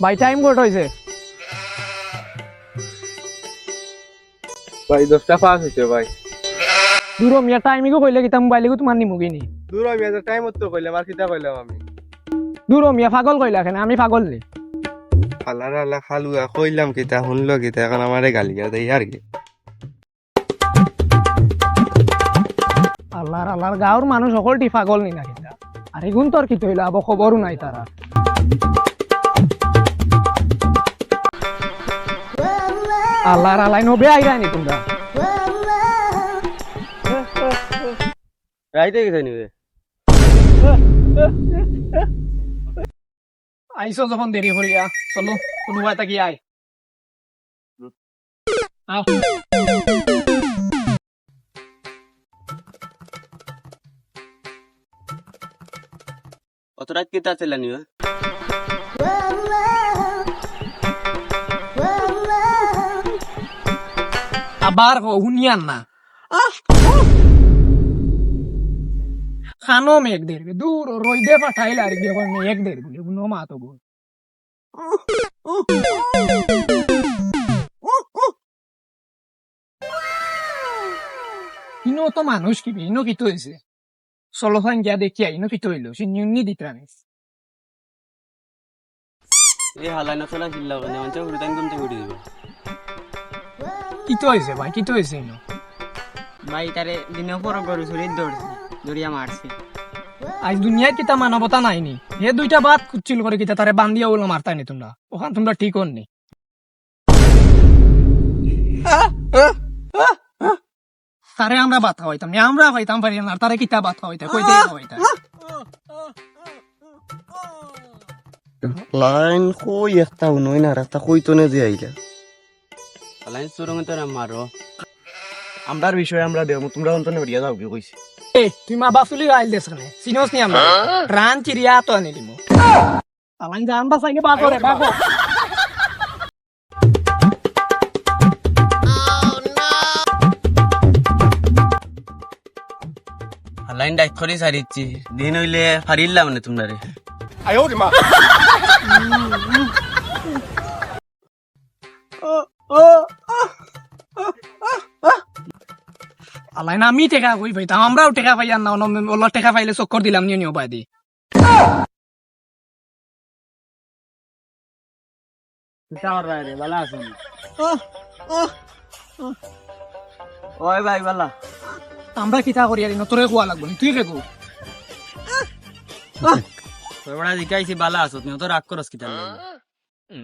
ভাই টাইম কত হয়েছে ভাই দশটা পাঁচ হয়েছে ভাই। দূর মিয়া টাইমিগো কইলে কিতা মোবাইলিগো তোমার নিমুগি নি? দূর এত টাইম তো কইলাম আর কিতা কইলাম আমি? দূর মিয়া পাগল কইলা কেন আমি পাগল নি? খালার আলা খালুয়া কইলাম কিতা শুনলো কিতা এখন আমারে গালিয়া দেই আর কি? আল্লাহর আল্লাহর গাঁৱৰ মানুহ সকলটি পাগল নি না কিতা? আর এগুন তোর কি তৈলা আব খবরও নাই তারা আল্লাহর আল্লাহ নবে আইরানি তোমরা। রাইতে গেছে নিবে। আইসো যখন দেরি করিয়া চলো কোনোবা এটা কি আয়। আও। অত রাত কিতা ছিল নিবে? আবার শুনিয়ান না। খানো মেঘ দের দূর রইদে পাঠাইলে আর কি মেঘ দের বলে কোনো মাতো বল ইনো তো মানুষ কি ইনো কি হয়েছে চলফান গিয়া দেখিয়া ইনো কি হইল, সে নিউনি দিতরানি এই হালাই না চলা চিল্লা মানে উড়ে টাইম কমতে উড়ে দিব। কি হয়েছে ভাই কি হয়েছে ভাই তারে দিনে পর গরু চুরি দৌড়ছে দৌড়িয়া মারছে। আজ দুনিয়ায় কিতা মানবতা নাইনি? হে দুইটা বাদ কুচ্ছিল করে কিতা তারে বান্দিয়া ওলো মারতাইনি তোমরা। ওখান তোমরা ঠিক হননি। তারে আমরা বাধা হইতাম না আমরা হইতাম পারি না তারে কিতা বাধা হইতা কইতে হইতা? লাইন কই একটা নই না রাস্তা কই তো নে যে আইলা? হালাই সুরঙ্গ তো না মারো আমরার বিষয়ে আমরা দেব তোমরা অন্তনে হরিয়া যাও কি কইছি? এ তুই মা বাসুলি আইল দেশ নে সিনোস নি আমরা? রান চিরিয়া তো আনি দিমু। আলাইন জান বাসাইকে বাদ করে বাকো হালাইন ডাইক করে সারিচ্ছি দিন হইলে হারিলাম না তোমরা রে। আলাইন আমি টেকা কই পাইতাম আমরাও টেকা পাইয়ান না ওলা টেকা পাইলে চক্কর দিলাম নিয়ে নিও পাই দি। ভালো আছেন ওই ভাই বালা। আমরা কিতা করিয়া দিন তোরে কোয়া লাগবো তুই কে কো? তোরা জিকাইছি বালা আছো তুমি তো রাগ করস কিতা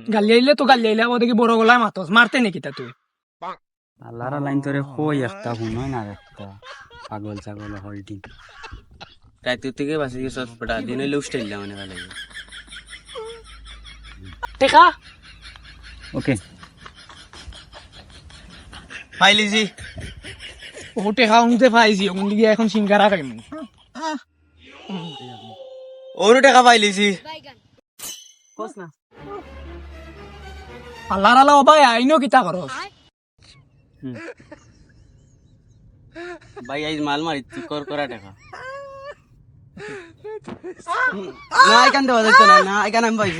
গালি আইলে তো গালি আইলে দেখি বড় গলায় মাতস মারতে নাকি তা তুই? আল্লাহর লাইন তোরে কই একটা শুনোই না একটা পাগল ছাগল হলটি রাত থেকে বাসি গেছ পড়া দিন হইলে উষ্টাইলাম মানে ভালো টেকা। ওকে। পাইলিছি ও টেকা উনতে পাইছি ওখান দিকে এখন সিঙ্গারা খাইম ওরও টাকা পাইলিছি কস না। আল্লাহ আল্লাহ অবাই আইনো কিতা করস। ভাই আজ মাল মারি তুই কর করা টাকা না এখান দেওয়া যাচ্ছে না না এখানে আমি পাইছি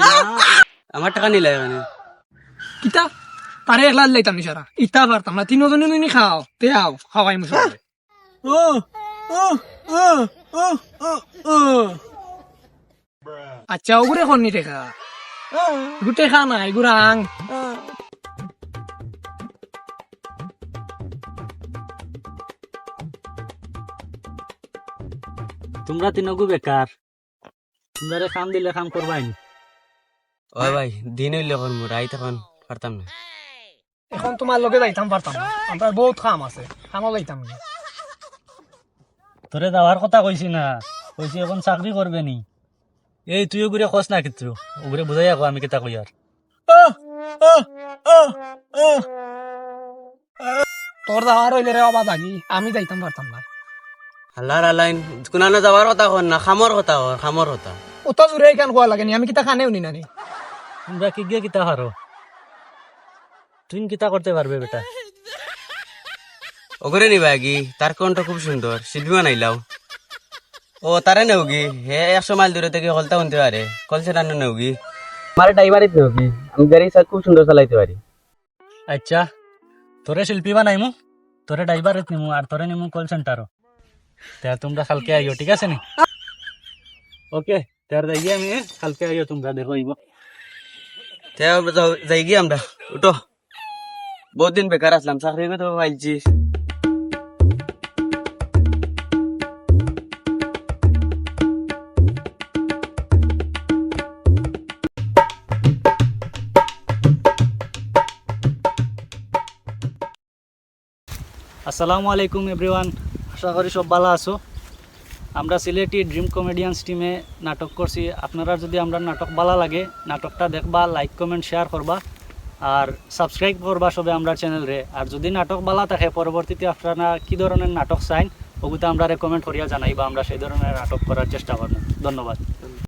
আমার টাকা নিলে এখানে কিতা? তারে একলা লাইতাম নিসারা ইতা পারতাম না তিনজনে নি খাও তে আও খাওয়াই মুসো আচ্ছা ওগুরে খন্নি টেকা। এগু খা না এগুরা তোমরা তিনকু বেকার। তোমরা কাম দিলে কাম করবাই ওই ভাই দিন হইলে করব রাইত এখন পারতাম না। এখন তোমার লগে যাইতাম পারতাম না। আমার বহুত কাম আছে কামও যাইতাম না। তোরে যাওয়ার কথা কইছি না কইছি এখন চাকরি করবে নি। এই তুই ওগুরে কস না কিছু ওগুরে বুঝাই আকো আমি কেতা কই আর। তোর যাওয়ার হইলে রে অবাদ আগি আমি যাইতাম পারতাম না। হাল্লার আলাইন কোনানো যাওয়ার কথা কর না খামর কথা খামর কথা। অত জোরে কেন কোয়া লাগে নি? আমি কিতা খানেও নি নানি? তোমরা কি গিয়ে কিতা হারো তুই কিতা করতে পারবে বেটা? ওগরে নিবা কি? তার কণ্ঠ খুব সুন্দর শিল্পী বানাইলাও ও তারে নেওগি হে একশো মাইল দূরে থেকে হলতা শুনতে পারে কলসে রান্না নেওগি আমার ড্রাইভারই কি? আমি গাড়ি খুব সুন্দর চালাইতে পারি আচ্ছা তোরে শিল্পী বানাইমু তোরে ড্রাইভার নিমু আর তোরে নিমু কল সেন্টারও তা তোমরা কালকে আইও ঠিক আছে নি ওকে তার যাই আমি কালকে আইও তোমরা দেখো আইব যাই গিয়ে আমরা উঠো বহুত দিন বেকার আসলাম চাকরি তো পাইছি আসসালামু আলাইকুম এভরিওয়ান আশা করি সব ভালো আছো। আমরা সিলেটি ড্রিম কমেডিয়ান্স টিমে নাটক করছি। আপনারা যদি আমরা নাটক ভালো লাগে, নাটকটা দেখবা লাইক কমেন্ট শেয়ার করবা, আর সাবস্ক্রাইব করবা সবে আমরা চ্যানেলরে আর যদি নাটক ভালো থাকে, পরবর্তীতে আপনারা কি ধরনের নাটক চাইন, ওগুলো আমরা রেকমেন্ড করিয়া জানাইবা, আমরা সেই ধরনের নাটক করার চেষ্টা করব। ধন্যবাদ।